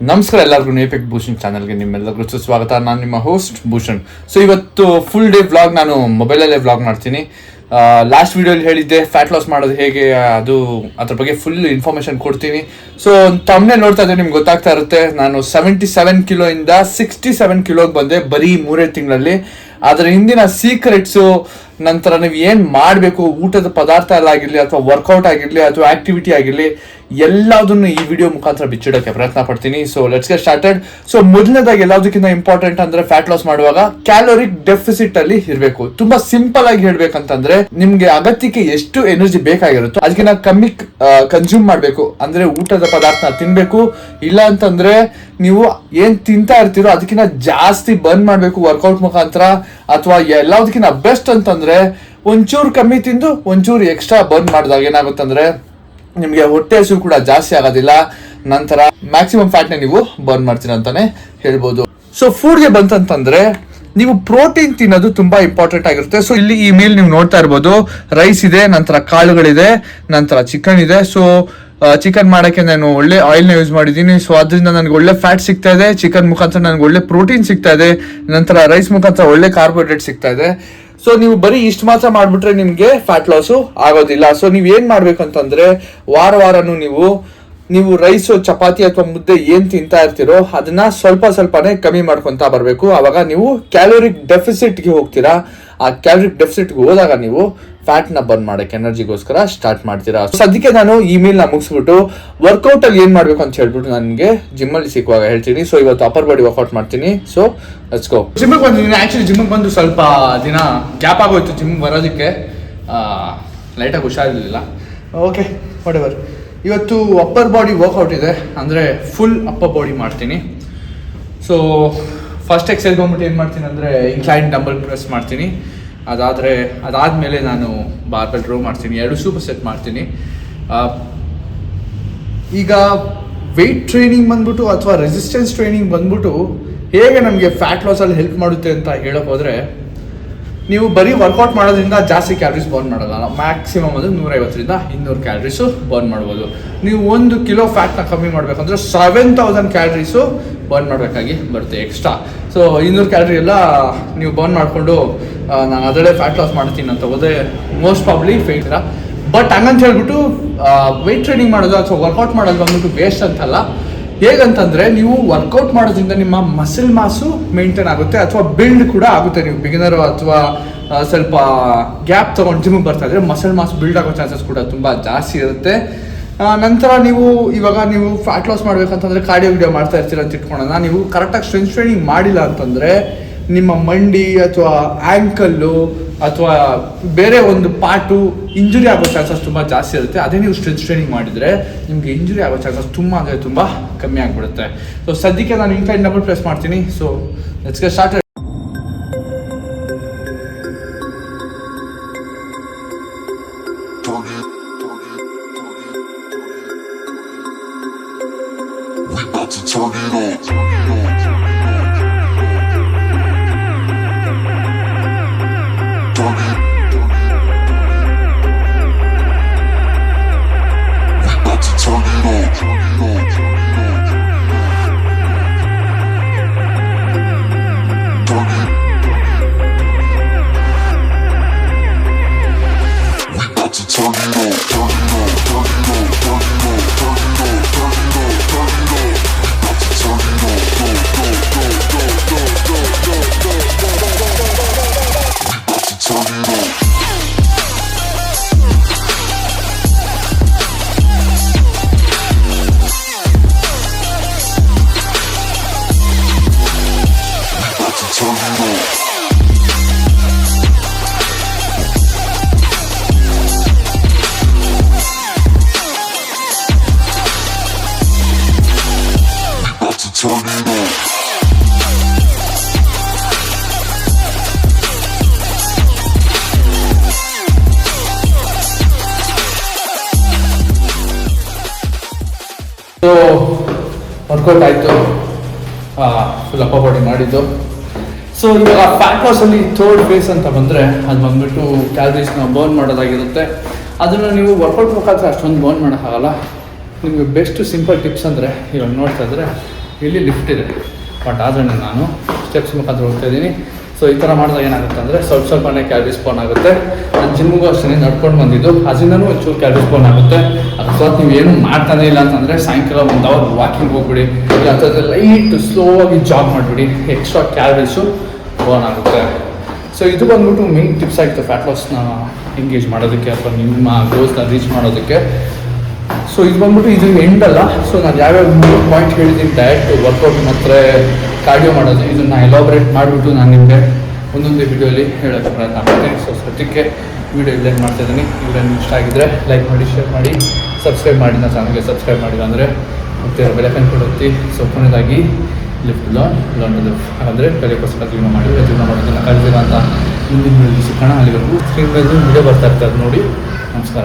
ನಮಸ್ಕಾರ ಎಲ್ಲರಿಗೂ ನೇಪೆಕ್ ಭೂಷಣ್ ಚಾನಲ್ಗೆ ನಿಮ್ಮೆಲ್ಲರಿಗೂ ಸುಸ್ವಾಗತ ನಾನು ನಿಮ್ಮ ಹೋಸ್ಟ್ ಭೂಷಣ್ ಸೊ ಇವತ್ತು ಫುಲ್ ಡೇ ವ್ಲಾಗ್ ನಾನು ಮೊಬೈಲಲ್ಲೇ ವ್ಲಾಗ್ ಮಾಡ್ತೀನಿ. ಲಾಸ್ಟ್ ವೀಡಿಯೋಲಿ ಹೇಳಿದ್ದೆ ಫ್ಯಾಟ್ ಲಾಸ್ ಮಾಡೋದು ಹೇಗೆ, ಅದು ಅದ್ರ ಬಗ್ಗೆ ಫುಲ್ ಇನ್ಫಾರ್ಮೇಷನ್ ಕೊಡ್ತೀನಿ. ಸೊ ತಮ್ಮನೆ ನೋಡ್ತಾ ಇದ್ರೆ ನಿಮ್ಗೆ ಗೊತ್ತಾಗ್ತಾ ಇರುತ್ತೆ. ನಾನು ಸೆವೆಂಟಿ ಸೆವೆನ್ ಕಿಲೋಯಿಂದ ಸಿಕ್ಸ್ಟಿ ಸೆವೆನ್ ಕಿಲೋಗೆ ಬಂದೆ ಬರೀ ಮೂರೇ ತಿಂಗಳಲ್ಲಿ. ಅದರ ಹಿಂದಿನ ಸೀಕ್ರೆಟ್ಸು ನಂತರ ನೀವು ಏನು ಮಾಡಬೇಕು? ಊಟದ ಪದಾರ್ಥ ಎಲ್ಲ ಆಗಿರಲಿ ಅಥವಾ ವರ್ಕೌಟ್ ಆಗಿರಲಿ ಅಥವಾ ಆಕ್ಟಿವಿಟಿ ಆಗಿರಲಿ, ಎಲ್ಲದನ್ನು ಈ ವಿಡಿಯೋ ಮುಖಾಂತರ ಬಿಚ್ಚಿಡೋಕೆ ಪ್ರಯತ್ನ ಪಡ್ತೀನಿ. ಸೊ ಲೆಟ್ಸ್ಗೆ ಸ್ಟಾರ್ಟೆಡ್ ಸೊ ಮೊದಲನೇದಾಗಿ ಎಲ್ಲದಕ್ಕಿಂತ ಇಂಪಾರ್ಟೆಂಟ್ ಅಂದ್ರೆ ಫ್ಯಾಟ್ ಲಾಸ್ ಮಾಡುವಾಗ ಕ್ಯಾಲೋರಿಕ್ ಡೆಫಿಸಿಟ್ ಅಲ್ಲಿ ಇರಬೇಕು. ತುಂಬಾ ಸಿಂಪಲ್ ಆಗಿ ಹೇಳ್ಬೇಕಂತಂದ್ರೆ, ನಿಮ್ಗೆ ಅಗತ್ಯಕ್ಕೆ ಎಷ್ಟು ಎನರ್ಜಿ ಬೇಕಾಗಿರುತ್ತೋ ಅದಕ್ಕಿಂತ ಕಮ್ಮಿ ಕನ್ಸ್ಯೂಮ್ ಮಾಡಬೇಕು. ಅಂದ್ರೆ ಊಟದ ಪದಾರ್ಥ ತಿನ್ಬೇಕು. ಇಲ್ಲ ಅಂತಂದ್ರೆ ನೀವು ಏನ್ ತಿಂತಾ ಇರ್ತೀರೋ ಅದಕ್ಕಿಂತ ಜಾಸ್ತಿ ಬರ್ನ್ ಮಾಡಬೇಕು ವರ್ಕೌಟ್ ಮುಖಾಂತರ. ಅಥವಾ ಎಲ್ಲದಕ್ಕಿಂತ ಬೆಸ್ಟ್ ಅಂತಂದ್ರೆ ಒಂಚೂರು ಕಮ್ಮಿ ತಿಂದು ಒಂಚೂರು ಎಕ್ಸ್ಟ್ರಾ ಬರ್ನ್ ಮಾಡಿದಾಗ ಏನಾಗುತ್ತಂದ್ರೆ ನಿಮಗೆ ಹೊಟ್ಟೆ ಹಸಿವು ಕೂಡ ಜಾಸ್ತಿ ಆಗೋದಿಲ್ಲ. ನಂತರ ಮ್ಯಾಕ್ಸಿಮಮ್ ಫ್ಯಾಟ್ನ ನೀವು ಬರ್ನ್ ಮಾಡ್ತೀರ ಅಂತಾನೆ ಹೇಳ್ಬೋದು. ಸೊ ಫುಡ್ಗೆ ಬಂತಂತಂದ್ರೆ ನೀವು ಪ್ರೋಟೀನ್ ತಿನ್ನೋದು ತುಂಬಾ ಇಂಪಾರ್ಟೆಂಟ್ ಆಗಿರುತ್ತೆ. ಸೊ ಇಲ್ಲಿ ಈ ಮೀಲ್ ನೀವು ನೋಡ್ತಾ ಇರ್ಬೋದು. ರೈಸ್ ಇದೆ, ನಂತರ ಕಾಳುಗಳಿದೆ, ನಂತರ ಚಿಕನ್ ಇದೆ. ಸೊ ಚಿಕನ್ ಮಾಡಕ್ಕೆ ನಾನು ಒಳ್ಳೆ ಆಯಿಲ್ನ ಯೂಸ್ ಮಾಡಿದ್ದೀನಿ. ಸೊ ಅದರಿಂದ ನನಗೆ ಒಳ್ಳೆ ಫ್ಯಾಟ್ ಸಿಗ್ತಾ ಇದೆ. ಚಿಕನ್ ಮುಖಾಂತರ ನನಗೆ ಒಳ್ಳೆ ಪ್ರೋಟೀನ್ ಸಿಗ್ತಾ ಇದೆ. ನಂತರ ರೈಸ್ ಮುಖಾಂತರ ಒಳ್ಳೆ ಕಾರ್ಬೋಹೈಡ್ರೇಟ್ ಸಿಗ್ತಾ ಇದೆ. ಸೊ ನೀವು ಬರೀ ಇಷ್ಟು ಮಾತ್ರ ಮಾಡ್ಬಿಟ್ರೆ ನಿಮಗೆ ಫ್ಯಾಟ್ ಲಾಸು ಆಗೋದಿಲ್ಲ. ಸೊ ನೀವು ಏನು ಮಾಡಬೇಕು ಅಂತಂದ್ರೆ ವಾರ ವಾರನು ನೀವು ನೀವು ರೈಸು ಚಪಾತಿ ಅಥವಾ ಮುದ್ದೆ ಏನು ತಿಂತಾ ಇರ್ತೀರೋ ಅದನ್ನ ಸ್ವಲ್ಪ ಸ್ವಲ್ಪನೇ ಕಮ್ಮಿ ಮಾಡ್ಕೊಂತ ಬರಬೇಕು. ಅವಾಗ ನೀವು ಕ್ಯಾಲೋರಿಕ್ ಡೆಫಿಸಿಟ್ಗೆ ಹೋಗ್ತೀರಾ. ಆ ಕ್ಯಾಲೋರಿಕ್ ಡೆಫಿಸಿಟ್ಗೆ ಹೋದಾಗ ನೀವು ಫ್ಯಾಟ್ನ ಬರ್ನ್ ಮಾಡಕ್ಕೆ ಎನರ್ಜಿಗೋಸ್ಕರ ಸ್ಟಾರ್ಟ್ ಮಾಡ್ತೀರಾ? ಸದ್ಯಕ್ಕೆ ನಾನು ಈ ಮೀಲ್ನ ಮುಗಿಸ್ಬಿಟ್ಟು ವರ್ಕೌಟಲ್ಲಿ ಅಲ್ಲಿ ಮಾಡಬೇಕು ಮಾಡ್ಬೇಕು ಅಂತ ಹೇಳ್ಬಿಟ್ಟು ನನಗೆ ಜಿಮ್ಮಲ್ಲಿ ಸಿಕ್ಕುವಾಗ ಹೇಳ್ತೀನಿ. ಸೊ ಇವತ್ತು ಅಪ್ಪರ್ ಬಾಡಿ ವರ್ಕೌಟ್ ಮಾಡ್ತೀನಿ. ಸೊ ಲೆಟ್ಸ್ ಗೋ ಜಿಮ್ಗೆ ಬಂದಿದ್ದೀನಿ ಆಕ್ಚುಲಿ ಜಿಮ್ಗೆ ಬಂದು ಸ್ವಲ್ಪ ದಿನ ಗ್ಯಾಪ್ ಆಗೋಯ್ತು ಜಿಮ್ ಬರೋದಕ್ಕೆ. ಲೈಟಾಗಿ ಹುಷಾರಿರಲಿಲ್ಲ. ಓಕೆ ವಾಟ್ ಎವರ್ ಇವತ್ತು ಅಪ್ಪರ್ ಬಾಡಿ ವರ್ಕೌಟ್ ಇದೆ. ಅಂದರೆ ಫುಲ್ ಅಪ್ಪರ್ ಬಾಡಿ ಮಾಡ್ತೀನಿ. ಸೊ ಫಸ್ಟ್ ಎಕ್ಸೈಸ್ ಬಂದ್ಬಿಟ್ಟು ಏನು ಮಾಡ್ತೀನಿ ಅಂದರೆ ಇನ್ಕ್ಲೈನ್ ಡಂಬಲ್ ಪ್ರೆಸ್ ಮಾಡ್ತೀನಿ. ಅದಾದರೆ, ಅದಾದಮೇಲೆ ನಾನು ಬಾರ್ಬೆಲ್ ಡ್ರೋ ಮಾಡ್ತೀನಿ, ಎರಡು ಸೂಪರ್ ಸೆಟ್ ಮಾಡ್ತೀನಿ. ಈಗ ವೆಯ್ಟ್ ಟ್ರೈನಿಂಗ್ ಬಂದ್ಬಿಟ್ಟು ಅಥವಾ ರೆಸಿಸ್ಟೆನ್ಸ್ ಟ್ರೈನಿಂಗ್ ಬಂದ್ಬಿಟ್ಟು ಹೇಗೆ ನಮಗೆ ಫ್ಯಾಟ್ ಲಾಸಲ್ಲಿ ಹೆಲ್ಪ್ ಮಾಡುತ್ತೆ ಅಂತ ಹೇಳೋಕೆ ಹೋದರೆ, ನೀವು ಬರೀ ವರ್ಕೌಟ್ ಮಾಡೋದ್ರಿಂದ ಜಾಸ್ತಿ ಕ್ಯಾಲರೀಸ್ ಬರ್ನ್ ಮಾಡೋಲ್ಲ. ಮ್ಯಾಕ್ಸಿಮಮ್ ಅದು ನೂರೈವತ್ತರಿಂದ ಇನ್ನೂರು ಕ್ಯಾಲ್ರೀಸು ಬರ್ನ್ ಮಾಡ್ಬೋದು. ನೀವು ಒಂದು ಕಿಲೋ ಫ್ಯಾಟ್ನ ಕಮ್ಮಿ ಮಾಡಬೇಕಂದ್ರೆ ಸೆವೆನ್ ತೌಸಂಡ್ ಕ್ಯಾಲರೀಸು ಬರ್ನ್ ಮಾಡಬೇಕಾಗಿ ಬರುತ್ತೆ ಎಕ್ಸ್ಟ್ರಾ ಸೊ ಇನ್ನೂರು ಕ್ಯಾಲ್ರಿ ಎಲ್ಲ ನೀವು ಬರ್ನ್ ಮಾಡಿಕೊಂಡು ನಾನು ಅದರಲ್ಲೇ ಫ್ಯಾಟ್ ಲಾಸ್ ಮಾಡ್ತೀನಿ ಅಂತ ಹೋದ್ರೆ ಮೋಸ್ಟ್ ಪ್ರಾಬ್ಲಿ ಫೇಲ್ತೀರಾ ಬಟ್ ಹಂಗಂತ ಹೇಳ್ಬಿಟ್ಟು ವೆಯ್ಟ್ ಟ್ರೈನಿಂಗ್ ಮಾಡೋದು ಅಥವಾ ವರ್ಕೌಟ್ ಮಾಡೋದು ಬಂದ್ಬಿಟ್ಟು ವೇಸ್ಟ್ ಅಂತಲ್ಲ. ಹೇಗಂತಂದ್ರೆ ನೀವು ವರ್ಕೌಟ್ ಮಾಡೋದ್ರಿಂದ ನಿಮ್ಮ ಮಸಲ್ ಮಾಸು ಮೇಂಟೈನ್ ಆಗುತ್ತೆ ಅಥವಾ ಬಿಲ್ಡ್ ಕೂಡ ಆಗುತ್ತೆ. ನೀವು ಬಿಗಿನರ್ ಅಥವಾ ಸ್ವಲ್ಪ ಗ್ಯಾಪ್ ತಗೊಂಡು ಜಿಮ್ಗೆ ಬರ್ತಾ ಇದ್ರೆ ಮಸಲ್ ಮಾಸ್ ಬಿಲ್ಡ್ ಆಗೋ ಚಾನ್ಸಸ್ ಕೂಡ ತುಂಬ ಜಾಸ್ತಿ ಇರುತ್ತೆ. ನಂತರ ನೀವು ಇವಾಗ ನೀವು ಫ್ಯಾಟ್ ಲಾಸ್ ಮಾಡ್ಬೇಕಂತಂದ್ರೆ ಕಾರ್ಡಿಯೋ ವಿಡಿಯೋ ಮಾಡ್ತಾ ಇರ್ತೀರ ಅಂತ ಇಟ್ಕೊಳ್ಳೋಣ. ನೀವು ಕರೆಕ್ಟಾಗಿ ಸ್ಟ್ರೆಂತ್ ಟ್ರೈನಿಂಗ್ ಮಾಡಿಲ್ಲ ಅಂತಂದ್ರೆ ನಿಮ್ಮ ಮಂಡಿ ಅಥವಾ ಆ್ಯಂಕಲ್ಲು ಅಥವಾ ಬೇರೆ ಒಂದು ಪಾರ್ಟು ಇಂಜುರಿ ಆಗೋ ಚಾನ್ಸಸ್ ತುಂಬ ಜಾಸ್ತಿ ಇರುತ್ತೆ. ಅದೇ ನೀವು ಸ್ಟ್ರೆಂತ್ ಟ್ರೈನಿಂಗ್ ಮಾಡಿದರೆ ನಿಮಗೆ ಇಂಜುರಿ ಆಗೋ ಚಾನ್ಸಸ್ ತುಂಬ ಅಂದರೆ ತುಂಬ ಕಮ್ಮಿ ಆಗಿಬಿಡುತ್ತೆ. ಸೊ ಸದ್ಯಕ್ಕೆ ನಾನು ಇನ್ಕ್ಲೈನ್ ಡಬಲ್ ಪ್ರೆಸ್ ಮಾಡ್ತೀನಿ. So ಲೆಟ್ಸ್ಗೆ start turn it on. Workout ಆಯಿತು. ಫುಲ್ ಅಪ್ಪ ಬಾಡಿ ಮಾಡಿದ್ದು. ಸೊ ಇವಾಗ ಫ್ಯಾಟ್ ಲಾಸಲ್ಲಿ ಥರ್ಡ್ ಫೇಸ್ ಅಂತ ಬಂದರೆ ಅದು ಬಂದ್ಬಿಟ್ಟು ಕ್ಯಾಲರೀಸ್ನ ಬರ್ನ್ ಮಾಡೋದಾಗಿರುತ್ತೆ. ಅದನ್ನು ನೀವು ವರ್ಕೌಟ್ ಮುಖಾಂತರ ಅಷ್ಟೊಂದು ಬರ್ನ್ ಮಾಡೋಕ್ಕಾಗಲ್ಲ. ನಿಮಗೆ ಬೆಸ್ಟ್ ಸಿಂಪಲ್ ಟಿಪ್ಸ್ ಅಂದರೆ ಇವಾಗ ನೋಡ್ತಾ ಇದ್ರೆ ಇಲ್ಲಿ ಲಿಫ್ಟ್ ಇದೆ. ಬಟ್ ಆದರೆ ನಾನು ಸ್ಟೆಪ್ಸ್ ಮುಖಾಂತರ ಹೋಗ್ತಾ ಇದ್ದೀನಿ. ಸೊ ಈ ಥರ ಮಾಡಿದಾಗ ಏನಾಗುತ್ತೆ ಅಂದರೆ ಸ್ವಲ್ಪ ಸ್ವಲ್ಪನೇ ಕ್ಯಾಲರೀಸ್ ಬರ್ನ್ ಆಗುತ್ತೆ. ನಾನು ಜಿಮ್ಗೂ ಅಷ್ಟೇ ನಡ್ಕೊಂಡು ಬಂದಿದ್ದು. ಅದರಿಂದನೂ ಒಂಚೂರು ಕ್ಯಾಲರೀಸ್ ಬರ್ನ್ ಆಗುತ್ತೆ. ಅಕಸ್ಮಾತ್ ನೀವು ಏನು ಮಾಡ್ತಾನೆ ಇಲ್ಲ ಅಂತಂದರೆ ಸಾಯಂಕಾಲ ಒಂದು ಅವರ್ ವಾಕಿಂಗ್ ಹೋಗ್ಬಿಡಿ. ಇಲ್ಲ ಅಂತಂದರೆ ಲೈಟ್ ಸ್ಲೋ ಆಗಿ ಜಾಗ್ ಮಾಡಿಬಿಡಿ. ಎಕ್ಸ್ಟ್ರಾ ಕ್ಯಾಲರೀಸು ಬರ್ನ್ ಆಗುತ್ತೆ. ಸೊ ಇದು ಬಂದ್ಬಿಟ್ಟು ಮೇನ್ ಟಿಪ್ಸ್ ಆಗಿತ್ತು ಫ್ಯಾಟ್ ಲಾಸ್ನ ಎಂಗೇಜ್ ಮಾಡೋದಕ್ಕೆ ಅಥವಾ ನಿಮ್ಮ ಗೋಲ್ಸ್ನ ರೀಚ್ ಮಾಡೋದಕ್ಕೆ. ಸೊ ಇದು ಬಂದ್ಬಿಟ್ಟು ಇದು ಎಂಡ್ ಅಲ್ಲ. ಸೊ ನಾನು ಯಾವ್ಯಾವ ಮೂರು ಪಾಯಿಂಟ್ ಹೇಳಿದ್ದೀನಿ ಡಯಟ್ ವರ್ಕೌಟ್ ಮತ್ತು ಕಾರ್ಡಿಯೋ ಮಾಡೋದು. ಇದನ್ನು ಎಲಾಬ್ರೇಟ್ ಮಾಡಿಬಿಟ್ಟು ನಾನು ನಿಮಗೆ ಒಂದೊಂದು ವಿಡಿಯೋಲಿ ಹೇಳೋಕ್ಕೆ ಪ್ರಯತ್ನ ಮಾಡ್ತೀನಿ. ಸೊ ಸದ್ಯಕ್ಕೆ ವಿಡಿಯೋ ಇಲ್ಲೇನು ಮಾಡ್ತಾ ಇದ್ದೀನಿ. ಇಷ್ಟ ಆಗಿದ್ರೆ ಲೈಕ್ ಮಾಡಿ ಶೇರ್ ಮಾಡಿ ಸಬ್ಸ್ಕ್ರೈಬ್ ಮಾಡಿ. ನಾನು ಚಾನಲ್ಗೆ ಸಬ್ಸ್ಕ್ರೈಬ್ ಮಾಡಿಲ್ಲ ಅಂದರೆ ಮತ್ತೆ ಬೆಲೆ ಕೊಡುತ್ತಿ. ಸೊ ಕೊನೆಯದಾಗಿ ಲಿಫ್ಟ್ ಲಾನ್ ಲಾನ್ ಹಾಗಾದರೆ ಕಲಿಯೋಕ್ಕೋಸ್ಕರ ಜೀವನ ಮಾಡಿ ಜೀವನ ಮಾಡೋದನ್ನು ಕಲಿಸಿರೋ ಅಂತ ಮುಂದಿನ ಶಿಕ್ಷಣ ಅಲ್ಲಿವರೆಗೂ. ಸ್ಕ್ರೀನ್ ಮೇಲೆ ವಿಡಿಯೋ ಬರ್ತಾ ಇರ್ತದೆ ನೋಡಿ. ನಮಸ್ಕಾರ.